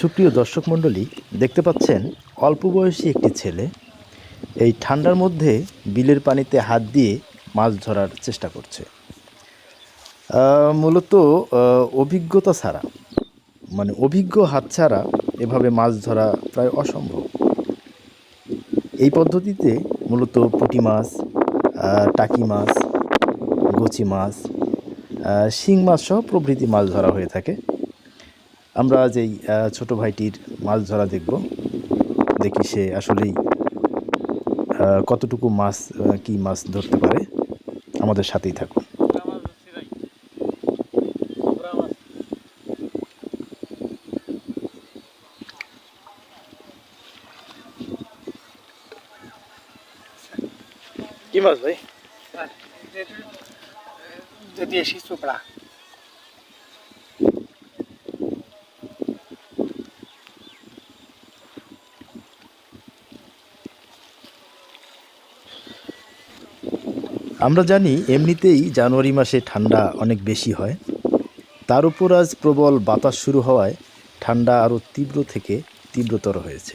সুপ্রিয় দর্শক মণ্ডলী, দেখতে পাচ্ছেন, অল্প বয়সী একটি ছেলে এই ঠান্ডার মধ্যে বিলের পানিতে হাত দিয়ে মাছ ধরার চেষ্টা করছে। মূলত অভিজ্ঞতা ছাড়া মানে অভিজ্ঞ হাত ছাড়া এভাবে মাছ ধরা প্রায় অসম্ভব। এই পদ্ধতিতে মূলত পুঁটি মাছ টাকি মাছ, গুচি মাছ শিং মাছ সহ প্রভৃতি মাছ ধরা হয়ে থাকে। আমরা আজ এই আহ, ছোট ভাইটির মাছ ধরা দেখব দেখি সে আসলেই আহ, কতটুকু মাছ কি মাছ ধরতে পারে। আমাদের সাথেই থাকুন। কি মাছ ভাই? চোপড়া। আমরা জানি এমনিতেই জানুয়ারি মাসে ঠান্ডা অনেক বেশি হয়। তার উপর আজ প্রবল বাতাস শুরু হওয়ায় ঠান্ডা আরও তীব্র থেকে তীব্রতর হয়েছে।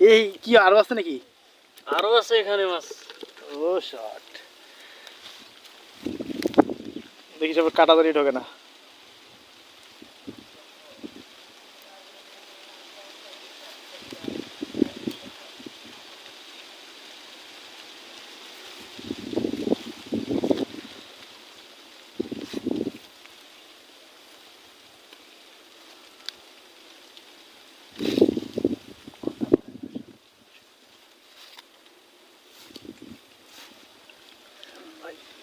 এই কি আরও আছে নাকি? আরও আছে এখানে মাছ। ও শট দেখি সব কাটা দাঁড়িয়ে ঢোকে না।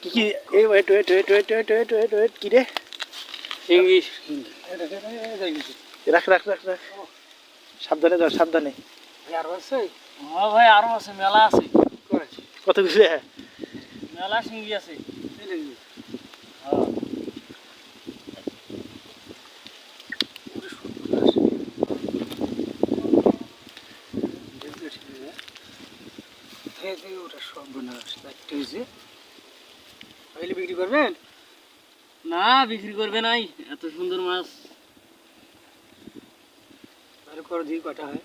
কি কি এই wait wait wait wait wait wait wait wait কি রে? চিংড়ি রাখ রাখ রাখ রাখ। সাবধানে যাও সাবধানে। হ্যাঁ ভাই আরও আছে মেলা আছে। কত কিছু মেলা চিংড়ি আছে। বিক্রি করবেন? না, বিক্রি করবে নাই। এত সুন্দর মাছ। করে দিই কটা হয়?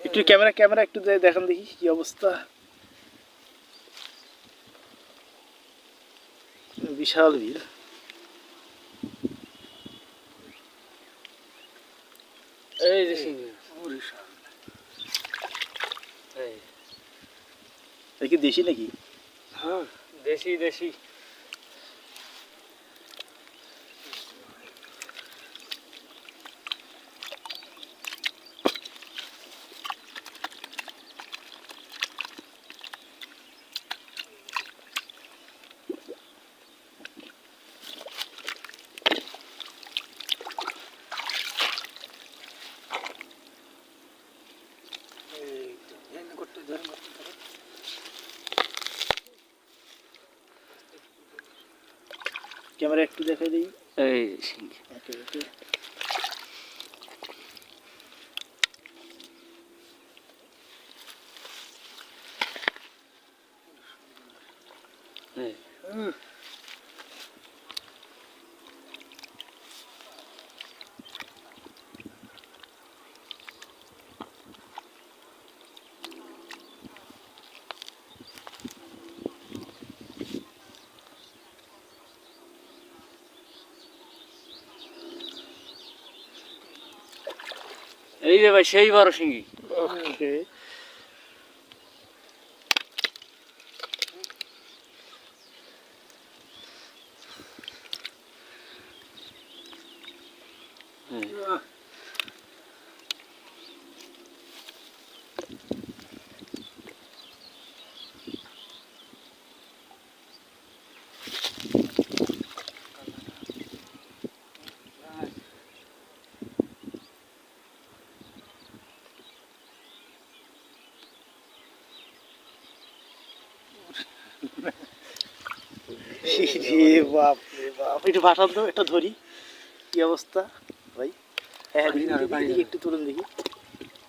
একটু ক্যামেরা ক্যামেরা একটু দেখান দেখি কি অবস্থা। বিশাল বিল এই যে চিংড়ি এই এ কি দেশি নাকি হ্যাঁ দেশি দেশি ক্যামেরা একটু দেখাই দিই। এই হুম যে ভাই সেই বারো শিঙ্গি ওকে। রে বাপ বাপ। একটু ভাসান তো একটা ধরি। কি অবস্থা? ভাই হ্যাঁ দেখি, পানি দেখি, পানি দেখি, একটু তুলুন দেখি।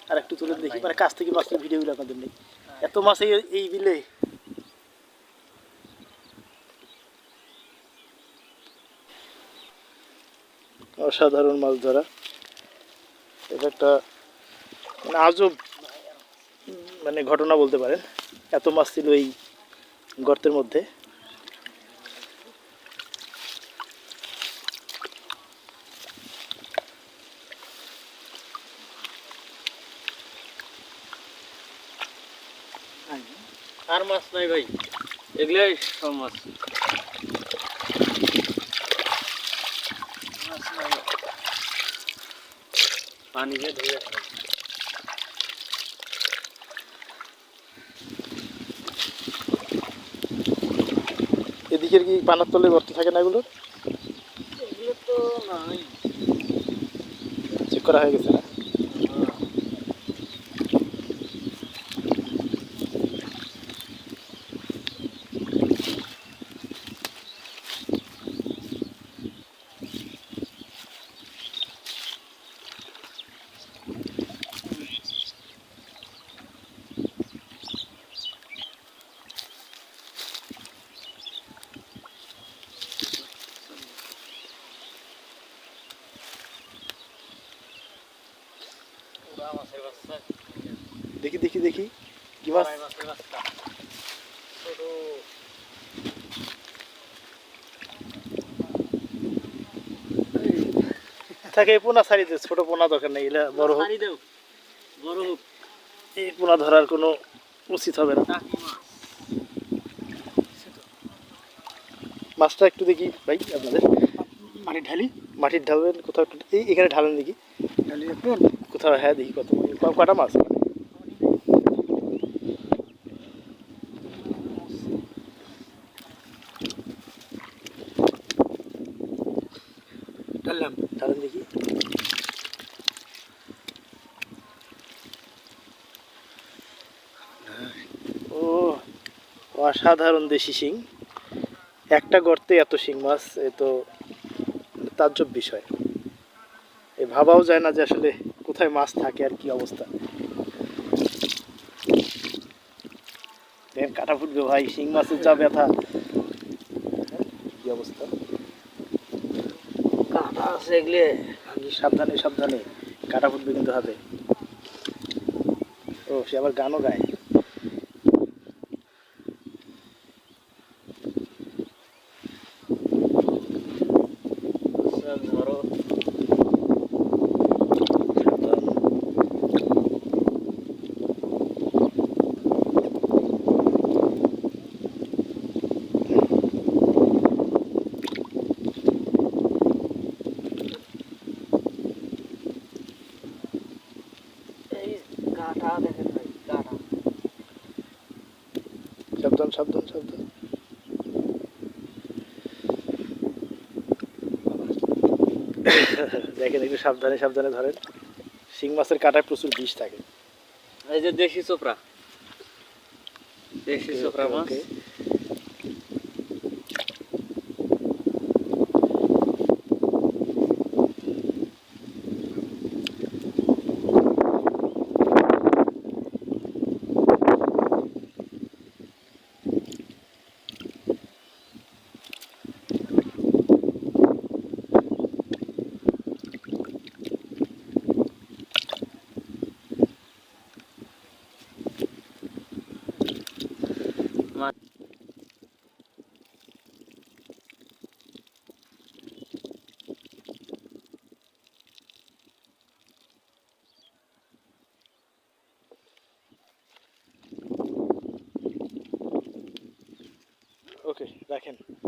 আর একটু তুলুন দেখি মানে কাছ থেকে মাছের ভিডিওগুলো আপনাদের নেই। এত মাছ এই বিলে। অসাধারণ মাছ ধরা। এটা একটা মানে আজব মানে ঘটনা বলতে পারেন। এত মাছ ছিল এই গর্তের মধ্যে। আর মাছ নাই ভাই। এগুলাই সব মাছ। পানি দিয়ে ধুয়ে। এদিকের কি পানার তলে গর্ত থাকে না এগুলো? এগুলো তো নাই। চেক করা হয়ে গেছে না? দেখি দেখি দেখি। কি মাছ? থাকে পোনা পোনা ছাড়িতে ছোট পোনা দরকার নেই বড় হোক। ছাড়ি বড় হোক। এই পোনা ধরার কোনো উচিত হবে না। মাছটা একটু দেখি ভাই আপনাদের। মাটির ঢালি। মাটির ঢালবেন কোথাও একটু এই এখানে ঢালেন দেখি। ঢালি দেখবেন কোথাও হ্যাঁ দেখি কত কটা মাছ? দেখি। ও অসাধারণ দেশি শিং। একটা গর্তে এত শিং মাছ এ তো তাজ্জব বিষয়। এ ভাবাও যায় না যে আসলে কোথায় মাছ থাকে আর কি অবস্থা? কাটা ফুটবে ভাই, শিং মাছের যা ব্যথা। কি অবস্থা? সাবধানে সাবধানে। কাটা ফুটবে কিন্তু হাতে। ও, সে আবার গানও গায়। দেখেন একটু সাবধানে সাবধানে ধরেন। শিং মাছের কাটায় প্রচুর বিষ থাকে। এই যে দেশি চোপড়া। দেশি চোপড়া মাছ। ওকে। ওকে রাখেন